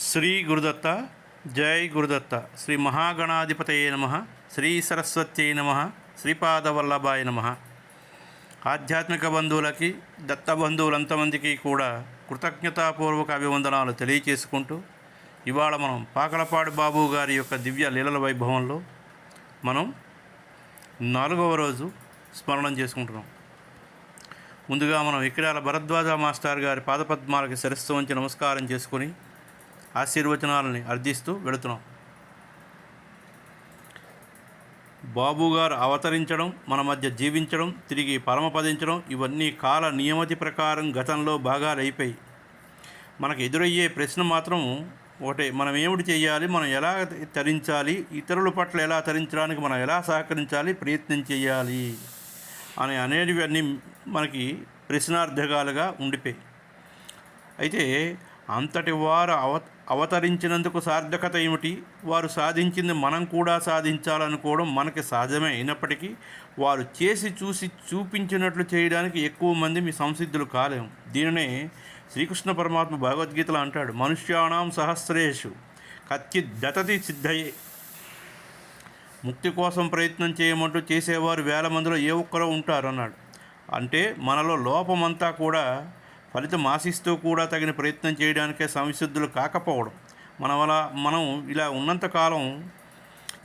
శ్రీ గురుదత్త జై గురుదత్త. శ్రీ మహాగణాధిపతయే నమ. శ్రీ సరస్వత్యై నమ. శ్రీపాదవల్లభాయ నమ. ఆధ్యాత్మిక బంధువులకి దత్త బంధువులంతమందికి కూడా కృతజ్ఞతాపూర్వక అభివందనాలు తెలియచేసుకుంటూ ఇవాళ మనం పాకలపాడు బాబు గారి యొక్క దివ్య లీలల వైభవంలో మనం నాలుగవ రోజు స్మరణం చేసుకుంటున్నాం. ముందుగా మనం ఇక్కడాల భరద్వాజ మాస్టర్ గారి పాదపద్మాలకి శిరస్సు వంచి నమస్కారం చేసుకొని ఆశీర్వచనాలని అర్థిస్తూ వెళుతున్నాం. బాబు గారు అవతరించడం మన మధ్య జీవించడం తిరిగి పరమపదించడం ఇవన్నీ కాల నియమతి ప్రకారం గతంలో భాగాలు అయిపోయి మనకు ఎదురయ్యే ప్రశ్న మాత్రం ఒకటే మనం ఏమిటి చేయాలి మనం ఎలా తరించాలి ఇతరుల పట్ల ఎలా తరించడానికి మనం ఎలా సహకరించాలి ప్రయత్నం చేయాలి అని అనేటివన్నీ మనకి ప్రశ్నార్థకాలుగా ఉండిపోయి. అయితే అంతటి వారు అవ అవతరించినందుకు సార్థకత ఏమిటి? వారు సాధించింది మనం కూడా సాధించాలనుకోవడం మనకి సహజమే. అయినప్పటికీ వారు చేసి చూసి చూపించినట్లు చేయడానికి ఎక్కువ మంది మీ సంసిద్ధులు కాలేము దీనినే శ్రీకృష్ణ పరమాత్మ భగవద్గీతలో అంటాడు. మనుష్యాణం సహస్రేషు కత్తి దతతి సిద్ధయే. ముక్తి కోసం ప్రయత్నం చేయమంటూ చేసేవారు వేల మందిలో ఏ ఒక్కరో ఉంటారు అన్నాడు అంటే మనలో లోపమంతా కూడా ఫలితం ఆశిస్తూ కూడా తగిన ప్రయత్నం చేయడానికే సంసిద్ధులు కాకపోవడం. మన వల్ల మనం ఇలా ఉన్నంతకాలం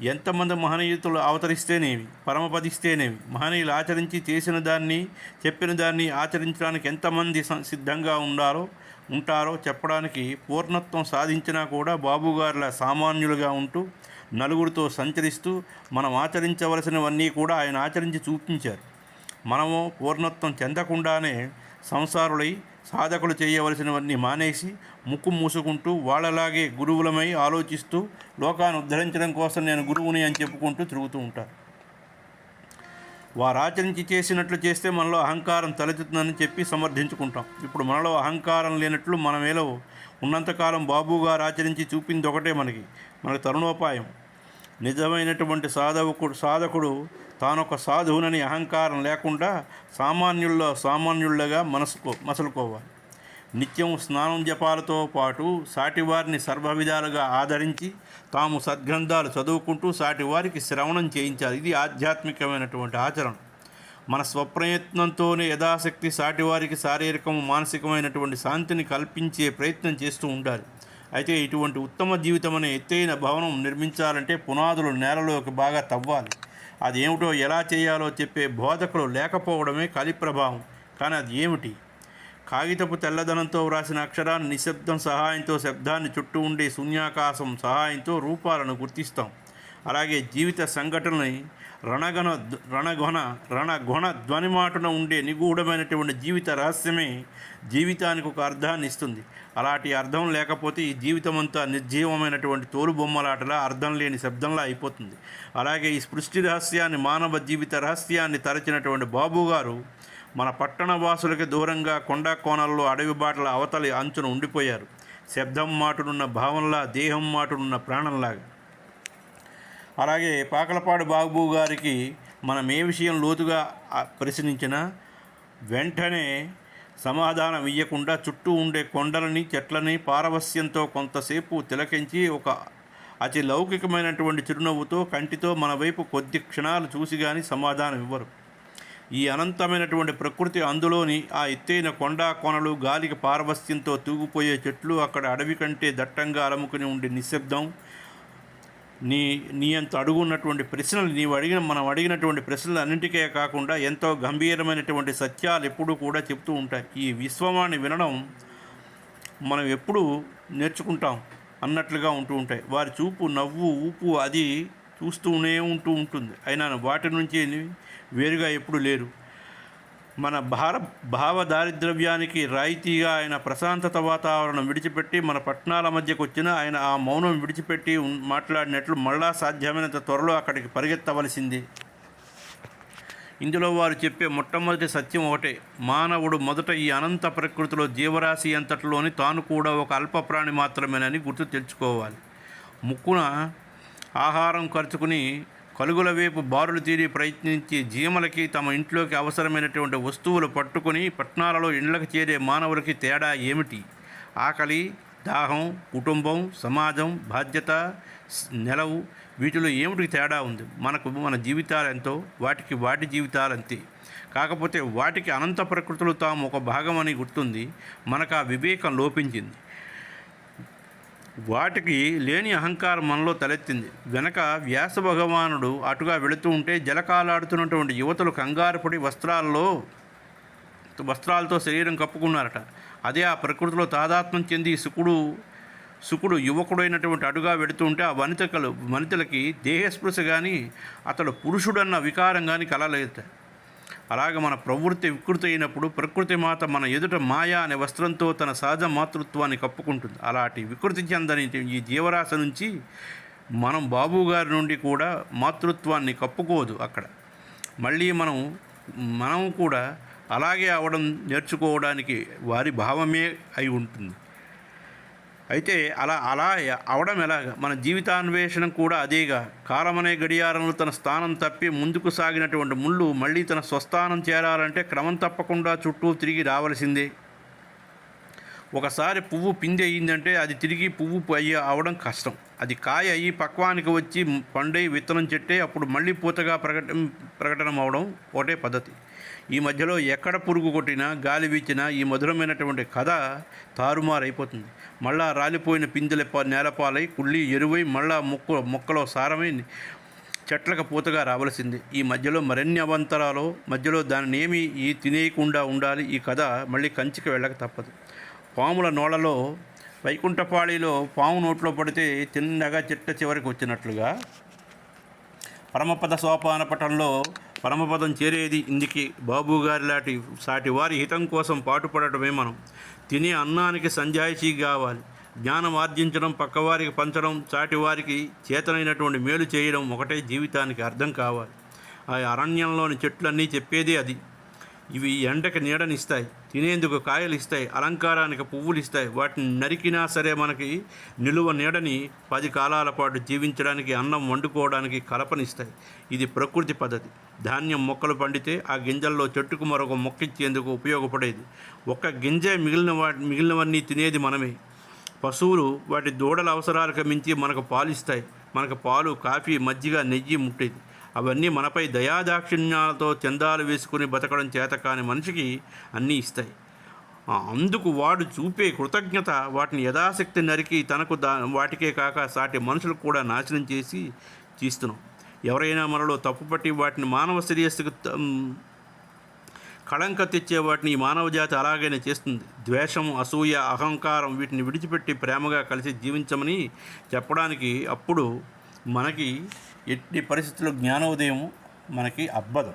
ఎంతమంది మహనీయుతులు అవతరిస్తేనేమి పరమపదిస్తేనేమి మహనీయులు ఆచరించి చేసిన దాన్ని చెప్పిన దాన్ని ఆచరించడానికి ఎంతమంది సిద్ధంగా ఉండాలో ఉంటారో చెప్పడానికి పూర్ణత్వం సాధించినా కూడా బాబుగారిలా సామాన్యులుగా ఉంటూ నలుగురితో సంచరిస్తూ మనం ఆచరించవలసినవన్నీ కూడా ఆయన ఆచరించి చూపించారు. మనము పూర్ణత్వం చెందకుండానే సంసారులై సాధకులు చేయవలసినవన్నీ మానేసి ముక్కు మూసుకుంటూ వాళ్ళలాగే గురువులమై ఆలోచిస్తూ లోకాన్ని ఉద్ధరించడం కోసం నేను గురువుని అని చెప్పుకుంటూ తిరుగుతూ ఉంటారు. వారు ఆచరించి చేసినట్లు చేస్తే మనలో అహంకారం తలెత్తుతుందని చెప్పి సమర్థించుకుంటాం. ఇప్పుడు మనలో అహంకారం లేనట్లు మనమేలో ఉన్నంతకాలం బాబు గారు ఆచరించి చూపింది ఒకటే మనకి మనకు తరుణోపాయం. నిజమైనటువంటి సాధకుడు సాధకుడు తానొక సాధువునని అహంకారం లేకుండా సామాన్యుల్లో సామాన్యుళ్ళగా మనసుకో మసలుకోవాలి. నిత్యం స్నానం జపాలతో పాటు సాటివారిని సర్వవిధాలుగా ఆదరించి తాము సద్గ్రంథాలు చదువుకుంటూ సాటివారికి శ్రవణం చేయించాలి. ఇది ఆధ్యాత్మికమైనటువంటి ఆచరణ. మన స్వప్రయత్నంతోనే యథాశక్తి సాటివారికి శారీరకం మానసికమైనటువంటి శాంతిని కల్పించే ప్రయత్నం చేస్తూ ఉండాలి. అయితే ఇటువంటి ఉత్తమ జీవితం అనే ఎత్తైన భవనం నిర్మించాలంటే పునాదులు నేలలోకి బాగా తవ్వాలి. అది ఏమిటో ఎలా చేయాలో చెప్పే బోధకులు లేకపోవడమే కలి ప్రభావం కానీ అది ఏమిటి? కాగితపు తెల్లదనంతో వ్రాసిన అక్షరాన్ని నిశ్శబ్దం సహాయంతో శబ్దాన్ని చుట్టూ ఉండే శూన్యాకాశం సహాయంతో రూపాలను గుర్తిస్తాం. అలాగే జీవిత సంఘటనని రణగణ రణగొన రణగొణ ధ్వనిమాటన ఉండే నిగూఢమైనటువంటి జీవిత రహస్యమే జీవితానికి ఒక అర్థాన్ని ఇస్తుంది. అలాంటి అర్థం లేకపోతే ఈ జీవితం అంతా నిర్జీవమైనటువంటి తోలుబొమ్మలాటలా అర్థం లేని శబ్దంలా అయిపోతుంది. అలాగే ఈ సృష్టి రహస్యాన్ని మానవ జీవిత రహస్యాన్ని తరచినటువంటి బాబు గారు మన పట్టణ వాసులకి దూరంగా కొండా కోణాల్లో అడవి బాటల అవతలి అంచున ఉండిపోయారు. శబ్దం మాటునున్న భావంలా దేహం మాటునున్న ప్రాణంలాగా. అలాగే పాకలపాడు బాబు గారికి మనం ఏ విషయం లోతుగా పరిశీలించినా వెంటనే సమాధానం ఇవ్వకుండా చుట్టూ ఉండే కొండలని చెట్లని పారవస్యంతో కొంతసేపు తిలకించి ఒక అతి లౌకికమైనటువంటి చిరునవ్వుతో కంటితో మన వైపు కొద్ది క్షణాలు చూసి కానీ సమాధానం ఇవ్వరు. ఈ అనంతమైనటువంటి ప్రకృతి అందులోని ఆ ఎత్తైన కొండా కొనలు గాలికి పారవస్యంతో తూగిపోయే చెట్లు అక్కడ అడవి కంటే దట్టంగా అలముకుని ఉండే నిశ్శబ్దం నీ నీ అంత అడుగున్నటువంటి ప్రశ్నలు నీవు అడిగిన మనం అడిగినటువంటి ప్రశ్నలు అన్నింటికే కాకుండా ఎంతో గంభీరమైనటువంటి సత్యాలు ఎప్పుడూ కూడా చెప్తూ ఉంటాయి. ఈ విశ్వవాణి వినడం మనం ఎప్పుడూ నేర్చుకుంటాం అన్నట్లుగా ఉంటూ ఉంటాయి. వారి చూపు నవ్వు ఊపు అది చూస్తూనే ఉంటూ ఉంటుంది. అయినా వాటి నుంచి వేరుగా ఎప్పుడు లేరు. మన భార భావ దారిద్రవ్యానికి రాయితీగా ఆయన ప్రశాంతత వాతావరణం విడిచిపెట్టి మన పట్టణాల మధ్యకు వచ్చిన ఆయన ఆ మౌనం విడిచిపెట్టి మాట్లాడినట్లు మళ్ళా సాధ్యమైనంత త్వరలో అక్కడికి పరిగెత్తవలసింది. ఇందులో వారు చెప్పే మొట్టమొదటి సత్యం ఒకటే. మానవుడు మొదట ఈ అనంత ప్రకృతిలో జీవరాశి అంతటిలోని తాను కూడా ఒక అల్ప ప్రాణి మాత్రమేనని గుర్తు తెచ్చుకోవాలి ముక్కున ఆహారం ఖర్చుకుని కలుగుల వైపు బారులు తీరి ప్రయత్నించి జీమలకి తమ ఇంట్లోకి అవసరమైనటువంటి వస్తువులు పట్టుకొని పట్టణాలలో ఇండ్లకు చేరే మానవులకి తేడా ఏమిటి? ఆకలి దాహం కుటుంబం సమాజం బాధ్యత నెలవు వీటిలో ఏమిటి తేడా ఉంది? మనకు మన జీవితాలు ఎంతో వాటికి వాటి జీవితాలు అంతే. కాకపోతే వాటికి అనంత ప్రకృతులు తాము ఒక భాగమని గుర్తుంది. మనకు ఆ వివేకం లోపించింది. వాటికి లేని అహంకారం మనలో తలెత్తింది. వెనక వ్యాస భగవానుడు అటుగా వెళుతూ ఉంటే జలకాలాడుతున్నటువంటి యువతులు కంగారుపడి వస్త్రాల్లో వస్త్రాలతో శరీరం కప్పుకున్నారట. అదే ఆ ప్రకృతిలో తాదాత్మ్యం చెంది సుకుడు సుకుడు యువకుడైనటువంటి అడుగా వెడుతూ ఉంటే ఆ వనితకలు వనితలకి దేహస్పృశ కానీ అతడు పురుషుడన్న వికారం కానీ కలలేదు అలాగే మన ప్రవృత్తి వికృతి అయినప్పుడు ప్రకృతి మాత మన ఎదుట మాయా అనే వస్త్రంతో తన సహజ మాతృత్వాన్ని కప్పుకుంటుంది. అలాంటి వికృతి చెందని ఈ జీవరాశి నుంచి మనం బాబు గారి నుండి కూడా మాతృత్వాన్ని కప్పుకోదు అక్కడ. మళ్ళీ మనం మనం కూడా అలాగే అవడం నేర్చుకోవడానికి వారి భావమే అయి ఉంటుంది. అయితే అలా అలా అవడం ఎలాగ? మన జీవితాన్వేషణ కూడా అదేగా. కాలమనే గడియారంలో తన స్థానం తప్పి ముందుకు సాగినటువంటి ముళ్ళు మళ్ళీ తన స్వస్థానం చేరాలంటే క్రమం తప్పకుండా చుట్టూ తిరిగి రావలసిందే. ఒకసారి పువ్వు పిండి అయ్యిందంటే అది తిరిగి పువ్వు అయ్యి అవడం కష్టం. అది కాయ అయ్యి పక్వానికి వచ్చి పండై విత్తనం చెట్టే అప్పుడు మళ్ళీ పూతగా ప్రకటన ప్రకటన అవడం ఒకటే పద్ధతి. ఈ మధ్యలో ఎక్కడ పురుగు కొట్టినా గాలి వీచినా ఈ మధురమైనటువంటి కథ తారుమారైపోతుంది. మళ్ళా రాలిపోయిన పిందెల నేలపాలై కుళ్ళి ఎరువై మళ్ళా మొక్క మొక్కలో సారమై చెట్లకు పూతగా రావలసింది. ఈ మధ్యలో మరిన్ని అవంతరాలు మధ్యలో దానిని ఏమి ఈ తినేయకుండా ఉండాలి. ఈ కథ మళ్ళీ కంచికి వెళ్ళక తప్పదు. పాముల నోళ్ళలో వైకుంఠపాళిలో పాము నోట్లో పడితే తిన్నగా చిట్ట చివరికి వచ్చినట్లుగా పరమపద సోపాన పటంలో పరమపదం చేరేది ఇందుకి. బాబు గారి లాంటి సాటి వారి హితం కోసం పాటుపడటమే మనం. తినే అన్నానికి సంజాయిషీ కావాలి. జ్ఞానం ఆర్జించడం పక్కవారికి పంచడం చాటి వారికి చేతనైనటువంటి మేలు చేయడం ఒకటే జీవితానికి అర్థం కావాలి. ఆ అరణ్యంలోని చెట్లన్నీ చెప్పేదే అది. ఇవి ఎండకి నీడనిస్తాయి తినేందుకు కాయలు ఇస్తాయి అలంకారానికి పువ్వులు ఇస్తాయి వాటిని నరికినా సరే మనకి నిలువ నీడని పది కాలాల పాటు జీవించడానికి అన్నం వండుకోవడానికి కలపనిస్తాయి. ఇది ప్రకృతి పద్ధతి. ధాన్యం మొక్కలు పండితే ఆ గింజల్లో చెట్టుకు మరొక మొక్కించేందుకు ఉపయోగపడేది. ఒక్క గింజే మిగిలిన వాటి మిగిలినవన్నీ తినేది మనమే. పశువులు వాటి దూడల అవసరాలకు మించి మనకు పాలు ఇస్తాయి మనకు పాలు కాఫీ మజ్జిగ నెయ్యి ముట్టేది. అవన్నీ మనపై దయాదాక్షిణ్యాలతో చందాలు వేసుకుని బతకడం చేత కాని మనిషికి అన్నీ ఇస్తాయి. అందుకు వాడు చూపే కృతజ్ఞత వాటిని యథాశక్తి నరికి తనకు దా వాటికే కాక సాటి మనుషులకు కూడా నాశనం చేసి తీస్తున్నాం. ఎవరైనా మనలో తప్పుపట్టి వాటిని మానవ శ్రేయస్సుకు కళంక తెచ్చే వాటిని ఈ మానవ జాతి అలాగైనా చేస్తుంది. ద్వేషం అసూయ అహంకారం వీటిని విడిచిపెట్టి ప్రేమగా కలిసి జీవించమని చెప్పడానికి అప్పుడు మనకి ఎట్టి పరిస్థితుల్లో జ్ఞానోదయం మనకి అబ్బదు.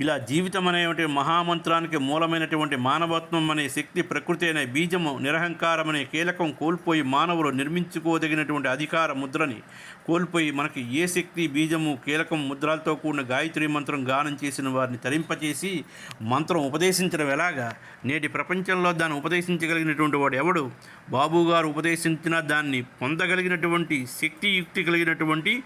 ఇలా జీవితం అనేటువంటి మహామంత్రానికి మూలమైనటువంటి మానవత్వం అనే శక్తి ప్రకృతి అనే బీజము నిరహంకారం అనే కీలకం కోల్పోయి మానవులు నిర్మించుకోదగినటువంటి అధికార ముద్రని కోల్పోయి మనకి ఏ శక్తి బీజము కీలకం ముద్రలతో కూడిన గాయత్రి మంత్రం గానం చేసిన వారిని తరింపచేసి మంత్రం ఉపదేశించడం ఎలాగా? నేటి ప్రపంచంలో దాన్ని ఉపదేశించగలిగినటువంటి వాడు ఎవడు? బాబు గారు ఉపదేశించిన దాన్ని పొందగలిగినటువంటి శక్తియుక్తి కలిగినటువంటి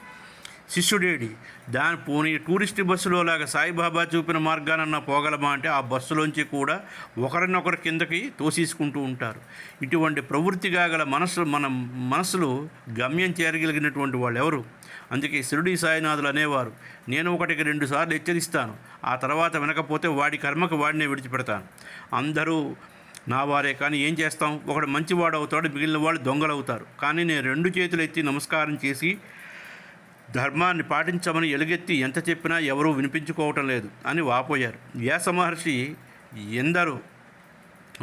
శిష్యుడేడి. దాని పోనీ టూరిస్ట్ బస్సులో లాగా సాయిబాబా చూపిన మార్గానన్నా పోగలమా అంటే ఆ బస్సులోంచి కూడా ఒకరినొకరు కిందకి తోసేసుకుంటూ ఉంటారు. ఇటువంటి ప్రవృత్తిగా గల మనసు మన మనసులు గమ్యం చేరగలిగినటువంటి వాళ్ళు ఎవరు అందుకే శిరుడి సాయినాథులు అనేవారు నేను ఒకటికి రెండు సార్లు హెచ్చరిస్తాను ఆ తర్వాత వినకపోతే వాడి కర్మకు వాడినే విడిచిపెడతాను. అందరూ నా వారే కానీ ఏం చేస్తాం? ఒకడు మంచివాడు అవుతాడు మిగిలిన వాళ్ళు దొంగలు అవుతారు కానీ నేను రెండు చేతులు ఎత్తి నమస్కారం చేసి ధర్మాన్ని పాటించమని ఎలుగెత్తి ఎంత చెప్పినా ఎవరూ వినిపించుకోవటం లేదు అని వాపోయారు. వ్యాస మహర్షి ఎందరో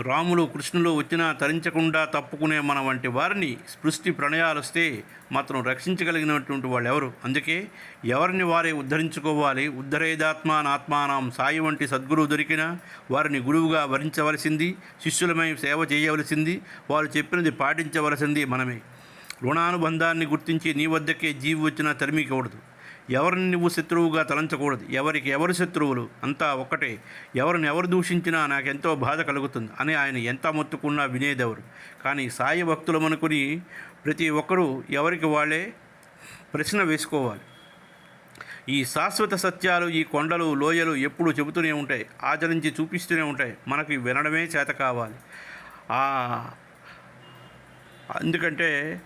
రాములు కృష్ణులు వచ్చినా తరించకుండా తప్పుకునే మన వంటి వారిని స్పృష్టి ప్రణయాలు వస్తే మాత్రం రక్షించగలిగినటువంటి వాళ్ళు ఎవరు అందుకే ఎవరిని వారే ఉద్ధరించుకోవాలి? ఉద్ధరేదాత్మానాత్మానం సాయి వంటి సద్గురువు దొరికినా వారిని గురువుగా వరించవలసింది శిష్యులమై సేవ చేయవలసింది వారు చెప్పినది పాటించవలసింది మనమే. రుణానుబంధాన్ని గుర్తించి నీ వద్దకే జీవి వచ్చినా తరిమికూడదు ఎవరిని నువ్వు శత్రువుగా తలంచకూడదు. ఎవరికి ఎవరు శత్రువులు అంతా ఒక్కటే. ఎవరిని ఎవరు దూషించినా నాకెంతో బాధ కలుగుతుంది అని ఆయన ఎంత మొత్తుకున్నా వినేదెవరు. కానీ సాయి భక్తులమనుకుని ప్రతి ఒక్కరూ ఎవరికి వాళ్ళే? ప్రశ్న వేసుకోవాలి. ఈ శాశ్వత సత్యాలు ఈ కొండలు లోయలు ఎప్పుడూ చెబుతూనే ఉంటాయి. ఆచరించి చూపిస్తూనే ఉంటాయి. మనకి వినడమే చేత కావాలి. అందుకంటే ఎందుకంటే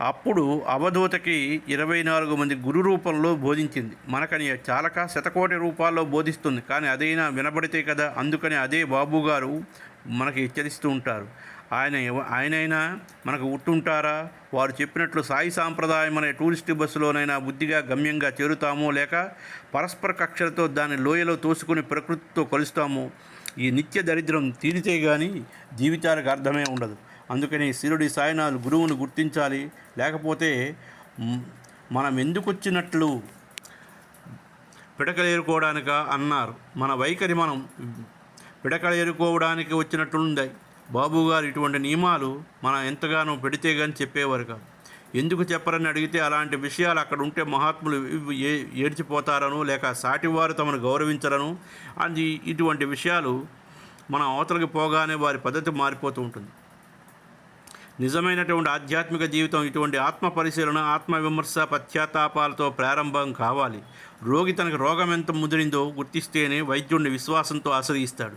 అప్పుడు అవధూతకి ఇరవై నాలుగు మంది గురు రూపంలో బోధించింది. మనకని చాలక శతకోటి రూపాల్లో బోధిస్తుంది. కానీ అదైనా వినబడితే కదా అందుకని అదే బాబు గారు మనకి హెచ్చరిస్తూ ఉంటారు. ఆయన ఆయనైనా మనకు ఉట్టుంటారా? వారు చెప్పినట్లు సాయి సాంప్రదాయం అనే టూరిస్ట్ బస్సులోనైనా బుద్ధిగా గమ్యంగా చేరుతామో లేక పరస్పర కక్షలతో దాని లోయలో తోసుకుని ప్రకృతితో కలుస్తామో. ఈ నిత్య దరిద్రం తీరితే కానీ జీవితాలకు అర్థమే ఉండదు. అందుకని శిరుడి సాయినాథ్ గురువును గుర్తించాలి. లేకపోతే మనం ఎందుకు వచ్చినట్లు పిడకలేరుకోవడానిక అన్నారు. మన వైఖరి మనం పిడకలేరుకోవడానికి వచ్చినట్లుంది. బాబు గారు ఇటువంటి నియమాలు మనం ఎంతగానో పెడితే కానీ చెప్పేవారు కాదు. ఎందుకు చెప్పరని అడిగితే అలాంటి విషయాలు అక్కడ ఉంటే మహాత్ములు ఏ ఏడ్చిపోతారను లేక సాటివారు తమను గౌరవించరను అది ఇటువంటి విషయాలు మన అవతలకి పోగానే వారి పద్ధతి మారిపోతూ ఉంటుంది. నిజమైనటువంటి ఆధ్యాత్మిక జీవితం ఇటువంటి ఆత్మ పరిశీలన ఆత్మ విమర్శ పశ్చాత్తాపాలతో ప్రారంభం కావాలి. రోగి తనకు రోగం ఎంత ముదిరిందో గుర్తిస్తేనే వైద్యుడిని విశ్వాసంతో ఆశ్రయిస్తాడు.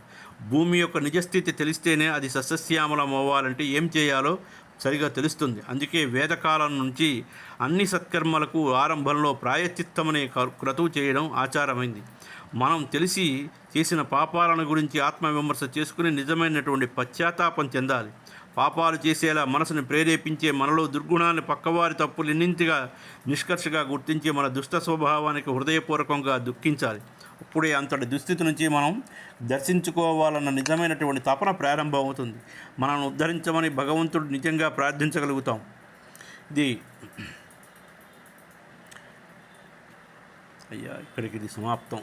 భూమి యొక్క నిజస్థితి తెలిస్తేనే అది సస్యశ్యామలం అవ్వాలంటే ఏం చేయాలో సరిగా తెలుస్తుంది. అందుకే వేదకాలం నుంచి అన్ని సత్కర్మలకు ఆరంభంలో ప్రాయశ్చిత్తమనే క్రతువు చేయడం ఆచారమైంది. మనం తెలిసి చేసిన పాపాలను గురించి ఆత్మవిమర్శ చేసుకుని నిజమైనటువంటి పశ్చాత్తాపం చెందాలి. పాపాలు చేసేలా మనసును ప్రేరేపించే మనలో దుర్గుణాన్ని పక్కవారి తప్పులు ఎన్నింటిగా నిష్కర్షగా గుర్తించి మన దుష్ట స్వభావానికి హృదయపూర్వకంగా దుఃఖించాలి. అప్పుడే అంతటి దుస్థితి నుంచి మనం దర్శించుకోవాలన్న నిజమైనటువంటి తపన ప్రారంభమవుతుంది మనల్ని ఉద్ధరించమని భగవంతుడు నిజంగా ప్రార్థించగలుగుతాం. ఇది అయ్యా ఇక్కడికి ఇది సమాప్తం.